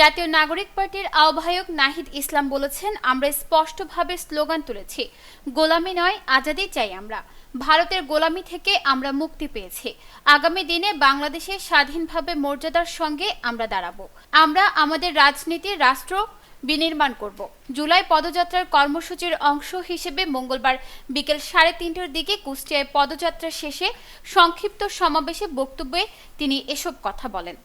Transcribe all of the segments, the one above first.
জাতীয় নাগরিক পার্টির আহ্বায়ক নাহিদ ইসলাম বলেছেন, আমরা স্পষ্টভাবে স্লোগান তুলেছি, গোলামি নয়, আজাদি চাই আমরা। ভারতের গোলামি থেকে আমরা মুক্তি পেয়েছি। আগামী দিনে বাংলাদেশে স্বাধীনভাবে মর্যাদার সঙ্গে আমরা দাঁড়াবো। আমরা আমাদের রাজনীতির রাষ্ট্র বিনির্মাণ করব। জুলাই পদযাত্রার কর্মসূচির অংশ হিসেবে মঙ্গলবার বিকেল সাড়ে তিনটার দিকে কুষ্টিয়ায় পদযাত্রা শেষে সংক্ষিপ্ত সমাবেশে বক্তব্যে তিনি এসব কথা বলেন।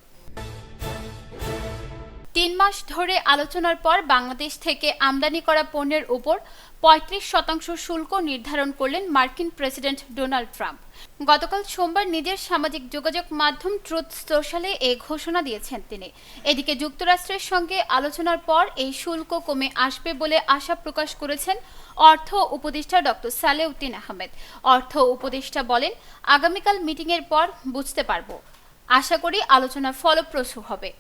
তিন মাস ধরে আলোচনার পর বাংলাদেশ থেকে আমদানি করা পণ্যের উপর পঁয়ত্রিশ শতাংশ শুল্ক নির্ধারণ করলেন মার্কিন প্রেসিডেন্ট ডোনাল্ড ট্রাম্প। গতকাল সোমবার নিজের সামাজিক যোগাযোগ মাধ্যম ট্রুথ সোশ্যালে এ ঘোষণা দিয়েছেন তিনি। এদিকে যুক্তরাষ্ট্রের সঙ্গে আলোচনার পর এই শুল্ক কমে আসবে বলে আশা প্রকাশ করেছেন অর্থ উপদেষ্টা ডক্টর সালেউদ্দিন আহমেদ। অর্থ উপদেষ্টা বলেন, আগামীকাল মিটিংয়ের পর বুঝতে পারব। আশা করি আলোচনা ফলপ্রসূ হবে।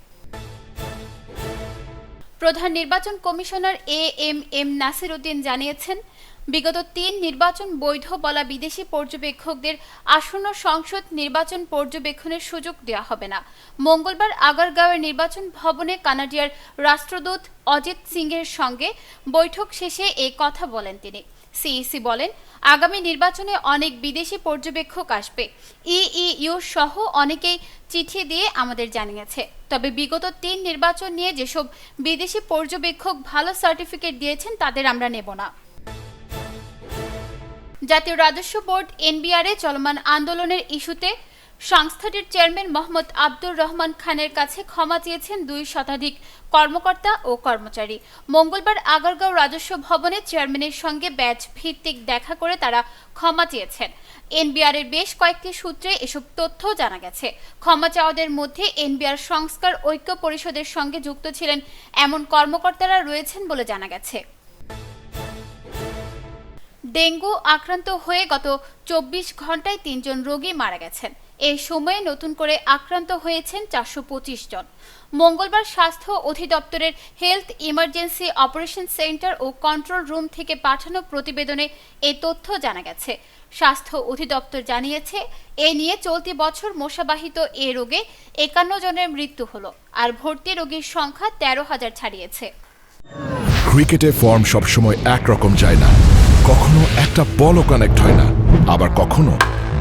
প্রধান নির্বাচন commissioner A M M Nasir Uddin জানিয়েছেন, বিগত তিন নির্বাচন বৈধ বলা বিদেশি পর্যবেক্ষকদের আসন্ন সংসদ নির্বাচন পর্যবেক্ষণের সুযোগ দেওয়া হবে না। মঙ্গলবার আগারগাঁওয়ের নির্বাচন ভবনে কানাডিয়ার রাষ্ট্রদূত অজিত সিংয়ের সঙ্গে বৈঠক শেষে এই কথা বলেন তিনি। সিইসি বলেন, আগামী নির্বাচনে অনেক বিদেশি পর্যবেক্ষক আসবে। ইইউ সহ অনেকেই চিঠি দিয়ে আমাদের জানিয়েছে। তবে বিগত তিন নির্বাচন নিয়ে যেসব বিদেশি পর্যবেক্ষক ভালো সার্টিফিকেট দিয়েছেন, তাদের আমরা নেব না। জাতীয় রাজস্ব বোর্ড এনবিআরে চলমান আন্দোলনের ইস্যুতে সংস্থাটির চেয়ারম্যান মোহাম্মদ আব্দুর রহমান খানের কাছে ক্ষমা চেয়েছেন দুই শতাধিক কর্মকর্তা ও কর্মচারী। মঙ্গলবার আগারগাঁও রাজস্ব ভবনে চেয়ারম্যানের সঙ্গে ব্যাচ ভিত্তিক দেখা করে তারা ক্ষমা চেয়েছেন। এনবিআর এর বেশ কয়েকটি সূত্রে এসব তথ্য জানা গেছে। ক্ষমা চাওয়াদের মধ্যে এনবিআর সংস্কার ঐক্য পরিষদের সঙ্গে যুক্ত ছিলেন এমন কর্মকর্তারা রয়েছেন বলে জানা গেছে। ডেঙ্গু আক্রান্ত হয়ে গত চব্বিশ ঘন্টায় তিনজন রোগী মারা গেছেন। এই সময়ে নতুন করে আক্রান্ত হয়েছেন চারশো পঁচিশ জন। মঙ্গলবার স্বাস্থ্য অধিদপ্তরের হেলথ ইমার্জেন্সি অপারেশন সেন্টার ও কন্ট্রোল রুম থেকে পাঠানো প্রতিবেদনে এই তথ্য জানা গেছে। স্বাস্থ্য অধিদপ্তর জানিয়েছে, এ নিয়ে চলতি বছর মশাবাহিত এ রোগে একান্ন জনের মৃত্যু হলো আর ভর্তি রোগীর সংখ্যা তেরো হাজার ছাড়িয়েছে। ক্রিকেটে ফর্ম সবসময় একরকম যায় না। কখনো একটা বলও কানেক্ট হয় না। আবার কখনো